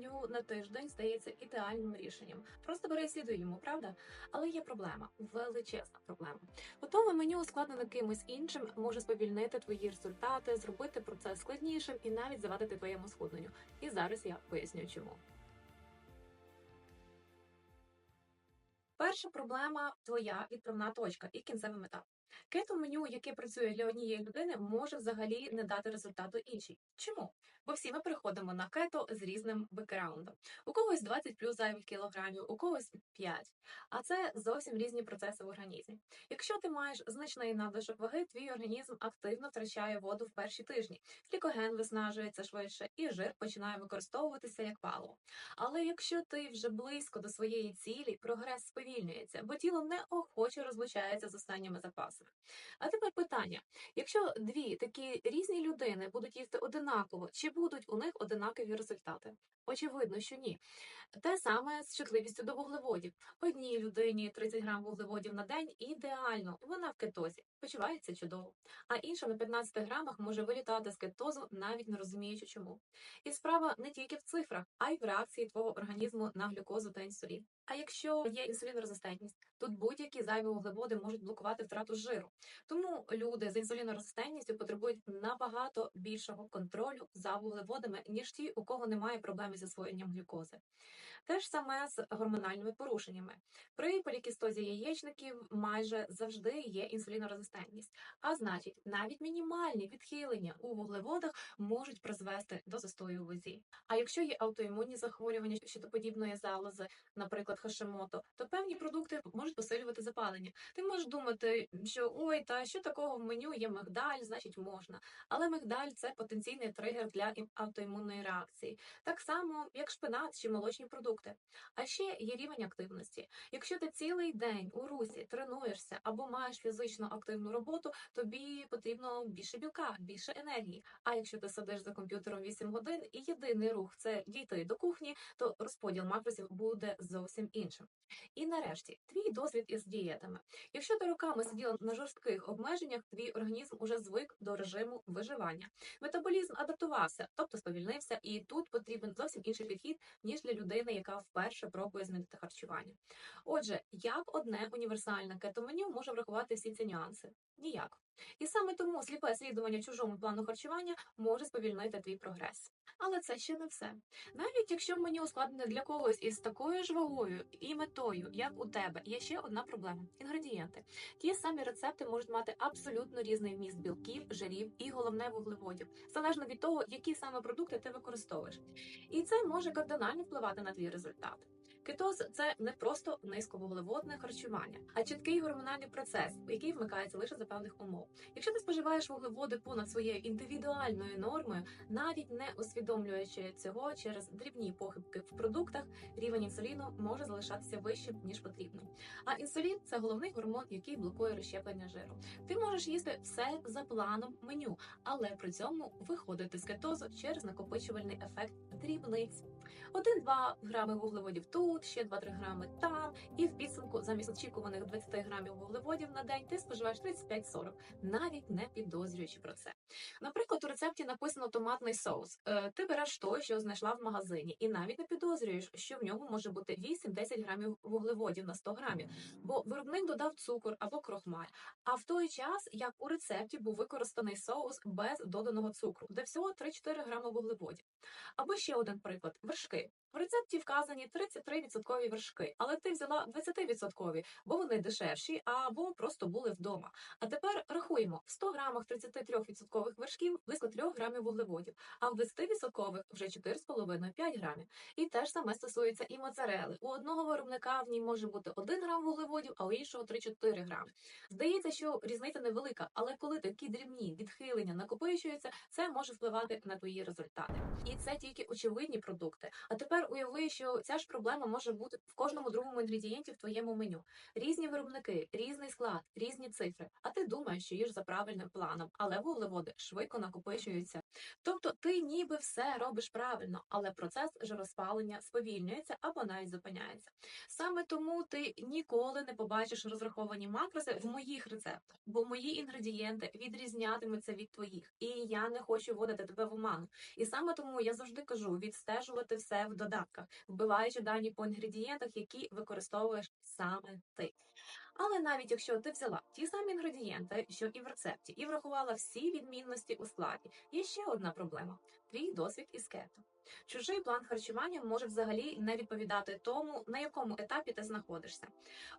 меню на тиждень здається ідеальним рішенням. Просто бери слідуй йому, правда? Але є проблема, величезна проблема. Готове меню ускладнене кимось іншим може сповільнити твої результати, зробити процес складнішим і навіть завадити твоєму схудненню. І зараз я поясню, чому. Перша проблема твоя відправна точка і кінцева мета. Кето меню, яке працює для однієї людини, може взагалі не дати результату іншій. Чому? Бо всі ми приходимо на кето з різним бекграундом. У когось 20 плюс зайвих кілограмів, у когось 5. А це зовсім різні процеси в організмі. Якщо ти маєш значний надлишок ваги, твій організм активно втрачає воду в перші тижні. Глікоген виснажується швидше, і жир починає використовуватися як паливо. Але якщо ти вже близько до своєї цілі, прогрес сповільнюється, бо тіло неохоче розлучається з останніми запасами. А тепер питання: якщо дві такі різні людини будуть їсти одинаково, чи будуть у них одинакові результати? Очевидно, що ні. Те саме з чутливістю до вуглеводів. Одній людині 30 грам вуглеводів на день ідеально, вона в кетозі, почувається чудово. А інша на 15 грамах може вилітати з кетозу, навіть не розуміючи чому. І справа не тільки в цифрах, а й в реакції твого організму на глюкозу та інсулін. А якщо є інсулінорезистентність, тут будь-які зайві вуглеводи можуть блокувати втрату жиру. Тому люди з інсулінорезистентністю потребують набагато більшого контролю за вуглеводами, ніж ті, у кого немає проблеми з засвоєнням глюкози. Те ж саме з гормональними порушеннями. При полікістозі яєчників майже завжди є інсулінорезистентність, а значить, навіть мінімальні відхилення у вуглеводах можуть призвести до застою у вазі. А якщо є аутоімунні захворювання щитоподібної залози, наприклад, Хашимото, то певні продукти можуть посилювати запалення. Ти можеш думати, що ой, та що такого в меню є мигдаль, значить можна. Але мигдаль це потенційний тригер для автоімунної реакції, так само як шпинат чи молочні продукти. А ще є рівень активності. Якщо ти цілий день у русі тренуєшся або маєш фізично активну роботу, тобі потрібно більше білка, більше енергії. А якщо ти сидиш за комп'ютером 8 годин і єдиний рух це дійти до кухні, то розподіл макросів буде зовсім іншим. І нарешті, твій досвід із дієтами. Якщо ти роками сиділа на жорстких обмеженнях, твій організм уже звик до режиму виживання. Метаболізм адаптувався, тобто сповільнився, і тут потрібен зовсім інший підхід, ніж для людини, яка вперше пробує змінити харчування. Отже, як одне універсальне кетоменю може врахувати всі ці нюанси? Ніяк. І саме тому сліпе слідування чужому плану харчування може сповільнити твій прогрес. Але це ще не все. Навіть якщо меню ускладнене для когось із такою ж вагою і метою, як у тебе, є ще одна проблема: інгредієнти. Ті самі рецепти можуть мати абсолютно різний вміст білків, жирів і головне вуглеводів, залежно від того, які саме продукти ти використовуєш. І це може кардинально впливати на твій результат. Кетоз це не просто низьковуглеводне харчування, а чіткий гормональний процес, який вмикається лише за певних умов. Якщо ти споживаєш вуглеводи понад своєю індивідуальною нормою, навіть не усвідомлюючи цього через дрібні похибки в продуктах, рівень інсуліну може залишатися вищим ніж потрібно. А інсулін це головний гормон, який блокує розщеплення жиру. Ти можеш їсти все за планом меню, але при цьому виходити з кетозу через накопичувальний ефект дрібниць. 1-2 грами вуглеводів тут, ще 2-3 грами там, і в підсумку замість очікуваних 20 грамів вуглеводів на день ти споживаєш 35-40, навіть не підозрюючи про це. Наприклад, у рецепті написано томатний соус. Е, Ти береш той, що знайшла в магазині, і навіть не підозрюєш, що в ньому може бути 8-10 грамів вуглеводів на 100 грамів, бо виробник додав цукор або крохмаль. А в той час, як у рецепті був використаний соус без доданого цукру, де всього 3-4 грами вуглеводів. Або ще один приклад вершки. В рецепті вказані 33% вершки, але ти взяла 20%, бо вони дешевші або просто були вдома. А тепер рахуємо: в 100 грамах 33% вершків близько 3 грамів вуглеводів, а в 20% вже 4,5-5 грамів. І те ж саме стосується і моцарели. У одного виробника в ній може бути 1 грам вуглеводів, а у іншого 3-4 грами. Здається, що різниця невелика, але коли такі дрібні відхилення накопичуються, це може впливати на твої результати. І це тільки очевидні продукти. А тепер уяви, що ця ж проблема може бути в кожному другому інгредієнті в твоєму меню. Різні виробники, різний склад, різні цифри. А ти думаєш, що їж за правильним планом, але вуглеводи швидко накопичуються. Тобто ти ніби все робиш правильно, але процес жироспалення сповільнюється або навіть зупиняється. Саме тому ти ніколи не побачиш розраховані макроси в моїх рецептах, бо мої інгредієнти відрізнятимуться від твоїх, і я не хочу вводити тебе в оману. І саме тому я завжди кажу відстежувати все в додатках, вбиваючи дані по інгредієнтах, які використовуєш саме ти. Але навіть якщо ти взяла ті самі інгредієнти, що і в рецепті, і врахувала всі відмінності у складі, є ще одна проблема: твій досвід із кето. Чужий план харчування може взагалі не відповідати тому, на якому етапі ти знаходишся.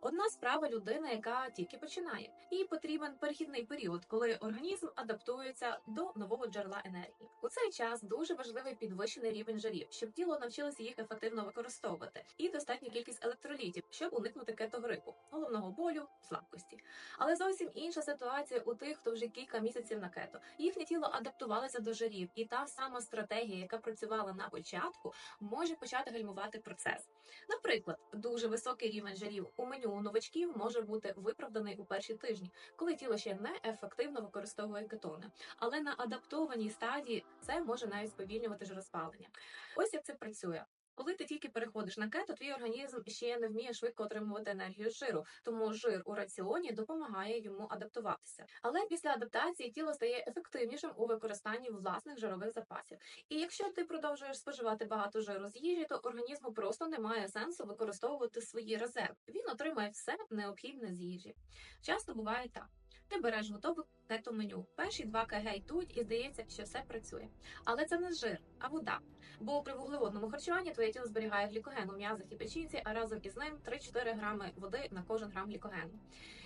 Одна справа людина, яка тільки починає, їй потрібен перехідний період, коли організм адаптується до нового джерела енергії. У цей час дуже важливий підвищений рівень жарів, щоб тіло навчилося їх ефективно використовувати, і достатня кількість електролітів, щоб уникнути кетогрипу, головного болю, слабкості. Але зовсім інша ситуація у тих, хто вже кілька місяців на кето. Їхнє тіло адаптувалося до жарів, і та сама стратегія, яка працювала на початку, може почати гальмувати процес. Наприклад, дуже високий рівень жарів у меню у новачків може бути виправданий у перші тижні, коли тіло ще не ефективно використовує кетони. Але на адаптованій стадії це може навіть сповільнювати жироспалення. Ось як це працює. Коли ти тільки переходиш на кето, твій організм ще не вміє швидко отримувати енергію жиру, тому жир у раціоні допомагає йому адаптуватися. Але після адаптації тіло стає ефективнішим у використанні власних жирових запасів. І якщо ти продовжуєш споживати багато жиру з їжі, то організму просто немає сенсу використовувати свої резерви. Він отримає все необхідне з їжі. Часто буває так. Ти береш готове кето меню. Перші два кг йдуть і здається, що все працює. Але це не жир, а вода. Бо при вуглеводному харчуванні твоє тіло зберігає глікоген у м'язах і печінці, а разом із ним 3-4 грами води на кожен грам глікогену.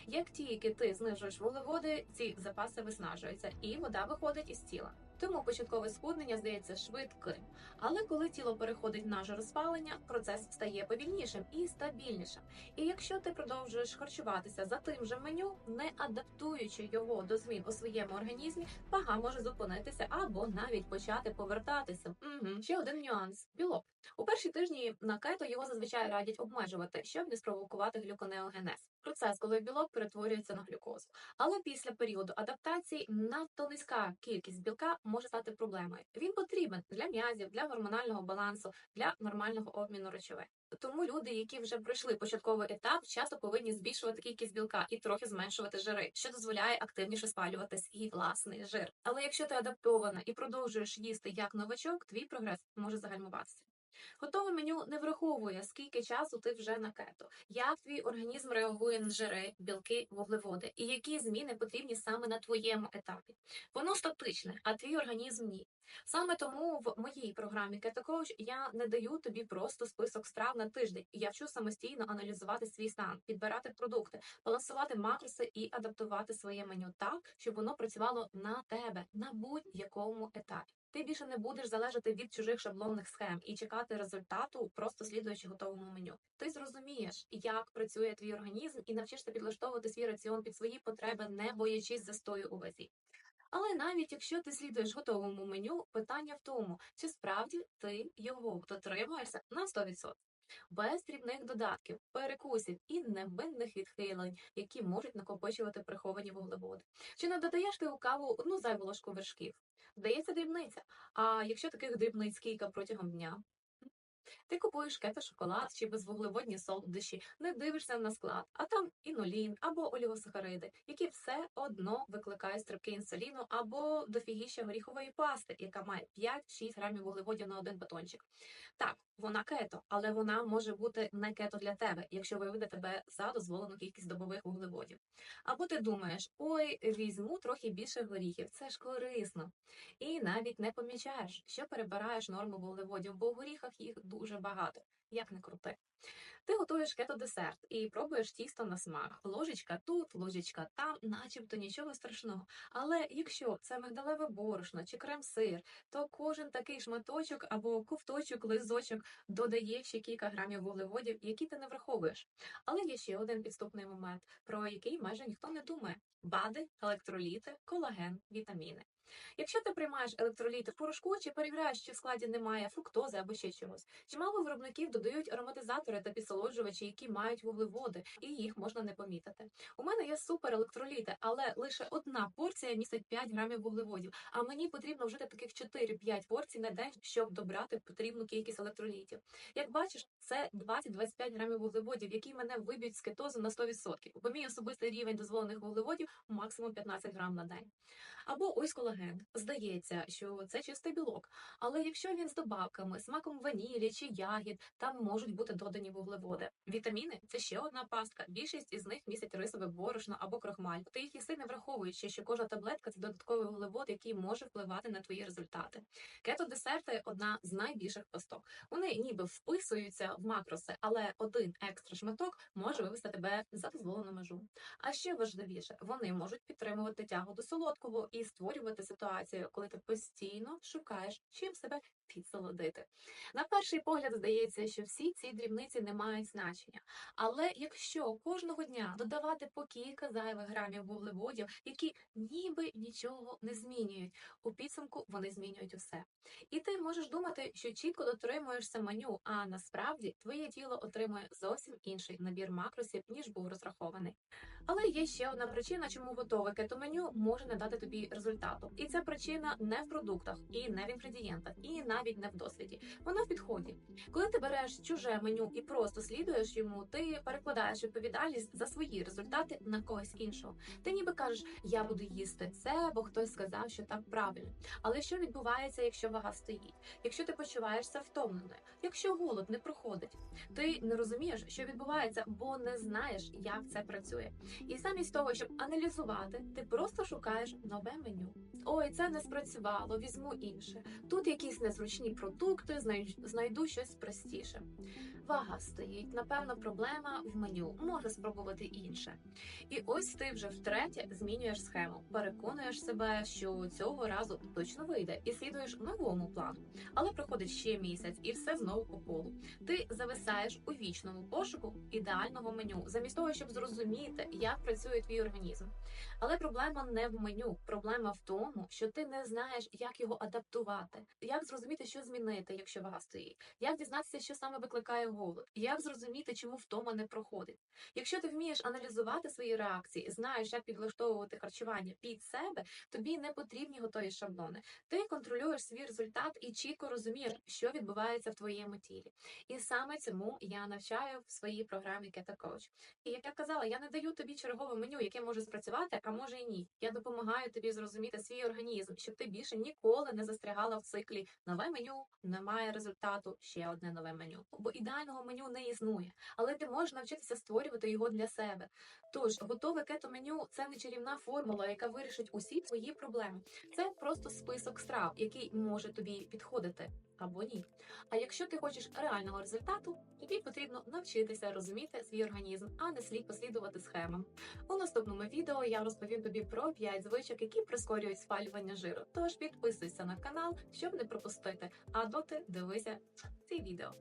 Як тільки ти знижуєш вуглеводи, ці запаси виснажуються, і вода виходить із тіла. Тому початкове схуднення здається швидким. Але коли тіло переходить на жироспалення, процес стає повільнішим і стабільнішим. І якщо ти продовжуєш харчуватися за тим же меню, не адаптуючи його до змін у своєму організмі, вага може зупинитися або навіть почати повертатися. Угу. Ще один нюанс: білок. У перші тижні на кето його зазвичай радять обмежувати, щоб не спровокувати глюконеогенез. Процес, коли білок перетворюється на глюкозу. Але після періоду адаптації надто низька кількість білка може стати проблемою. Він потрібен для м'язів, для гормонального балансу, для нормального обміну речовин. Тому люди, які вже пройшли початковий етап, часто повинні збільшувати кількість білка і трохи зменшувати жири, що дозволяє активніше спалювати свій власний жир. Але якщо ти адаптована і продовжуєш їсти як новачок, твій прогрес може загальмуватися. Готове меню не враховує, скільки часу ти вже на кето, як твій організм реагує на жири, білки, вуглеводи, і які зміни потрібні саме на твоєму етапі. Воно статичне, а твій організм ні. Саме тому в моїй програмі Keto я не даю тобі просто список страв на тиждень. Я вчу самостійно аналізувати свій стан, підбирати продукти, балансувати макроси і адаптувати своє меню так, щоб воно працювало на тебе на будь-якому етапі. Ти більше не будеш залежати від чужих шаблонних схем і чекати результату, просто слідуючи готовому меню. Ти зрозумієш, як працює твій організм, і навчишся підлаштовувати свій раціон під свої потреби, не боячись застою у вазі. Але навіть якщо ти слідуєш готовому меню, питання в тому, чи справді ти його дотримуєшся на 100%. Без дрібних додатків, перекусів і невинних відхилень, які можуть накопичувати приховані вуглеводи. Чи не додаєш ти у каву одну зайву ложку вершків? Здається, дрібниця. А якщо таких дрібниць кілька протягом дня? Ти купуєш кето шоколад чи безвуглеводні солодощі, не дивишся на склад, а там інулін або олігосахариди, які все одно викликають стрибки інсуліну або дофігіща горіхової пасти, яка має 5-6 грамів вуглеводів на один батончик. Так, вона кето, але вона може бути не кето для тебе, якщо виведе тебе за дозволену кількість добових вуглеводів. Або ти думаєш, ой, візьму трохи більше горіхів, це ж корисно. І навіть не помічаєш, що перебираєш норму вуглеводів, бо в горіхах їх дуже багато, як не крути. Ти готуєш кето-десерт і пробуєш тісто на смак. Ложечка тут, ложечка там, начебто нічого страшного. Але якщо це мигдалеве борошно чи крем-сир, то кожен такий шматочок або ковточок, лизочок додає ще кілька грамів вуглеводів, які ти не враховуєш. Але є ще один підступний момент, про який майже ніхто не думає: бади, електроліти, колаген, вітаміни. Якщо ти приймаєш електроліти в порошку чи перевіряєш, чи в складі немає фруктози або ще чогось, чимало виробників додають ароматизатори та підсолоджувачі, які мають вуглеводи, і їх можна не помітити. У мене є супер електроліти, але лише одна порція містить 5 грамів вуглеводів. А мені потрібно вжити таких 4-5 порцій на день, щоб добрати потрібну кількість електролітів. Як бачиш, це 20-25 грамів вуглеводів, які мене виб'ють з кетозу на 100%, бо мій особистий рівень дозволених вуглеводів максимум 15 грам на день. Або ось колаген. Здається, що це чистий білок, але якщо він з добавками, смаком ванілі чи ягід, там можуть бути додані вуглеводи. Вітаміни це ще одна пастка. Більшість із них містять рисове борошно або крохмаль. Ти їх їси не враховуючи, що кожна таблетка це додатковий вуглевод, який може впливати на твої результати. Кето-десерти одна з найбільших пасток. Вони ніби вписуються в макроси, але один екстра шматок може вивести тебе за дозволену межу. А ще важливіше, вони можуть підтримувати тягу до солодкого і створювати ситуацію, коли ти постійно шукаєш, чим себе підсолодити. На перший погляд здається, що всі ці дрібниці не мають значення. Але якщо кожного дня додавати по кілька зайвих грамів вуглеводів, які ніби нічого не змінюють, у підсумку вони змінюють усе. І ти можеш думати, що чітко дотримуєшся меню, а насправді твоє тіло отримує зовсім інший набір макросів, ніж був розрахований. Але є ще одна причина, чому готове кето-меню може не дати тобі результату. І ця причина не в продуктах, і не в інгредієнтах, і навіть не в досвіді. Вона в підході. Коли ти береш чуже меню і просто слідуєш йому, ти перекладаєш відповідальність за свої результати на когось іншого. Ти ніби кажеш, я буду їсти це, бо хтось сказав, що так правильно. Але що відбувається, якщо вага стоїть? Якщо ти почуваєшся втомленою, якщо голод не проходить, ти не розумієш, що відбувається, бо не знаєш, як це працює. І замість того, щоб аналізувати, ти просто шукаєш нове меню. Ой, це не спрацювало, візьму інше. Тут якісь незручні продукти, знай- знайду щось простіше. Вага стоїть, напевно, проблема в меню. Можу спробувати інше. І ось ти вже втретє змінюєш схему, переконуєш себе, що цього разу точно вийде, і слідуєш новому плану. Але проходить ще місяць, і все знову по колу. Ти зависаєш у вічному пошуку ідеального меню, замість того, щоб зрозуміти, як працює твій організм. Але проблема не в меню, проблема в тому, що ти не знаєш, як його адаптувати, як зрозуміти, що змінити, якщо вага стоїть, як дізнатися, що саме викликає голод, як зрозуміти, чому втома не проходить. Якщо ти вмієш аналізувати свої реакції, знаєш, як підлаштовувати харчування під себе, тобі не потрібні готові шаблони. Ти контролюєш свій результат і чітко розумієш, що відбувається в твоєму тілі. І саме цьому я навчаю в своїй програмі Keto Coach. І як я казала, я не даю тобі чергове меню, яке може спрацювати, а може і ні. Я допомагаю тобі зрозуміти свій організм, щоб ти більше ніколи не застрягала в циклі нове меню, немає результату, ще одне нове меню. Бо ідеального меню не існує, але ти можеш навчитися створювати його для себе. Тож готове кето меню це не чарівна формула, яка вирішить усі твої проблеми. Це просто список страв, який може тобі підходити або ні. А якщо ти хочеш реального результату, тобі потрібно навчитися розуміти свій організм, а не слід послідувати схемам. У наступному відео я розповім тобі про 5 звичок, які прискорюють спалювання жиру. Тож підписуйся на канал, щоб не пропустити. А доти дивися ці відео.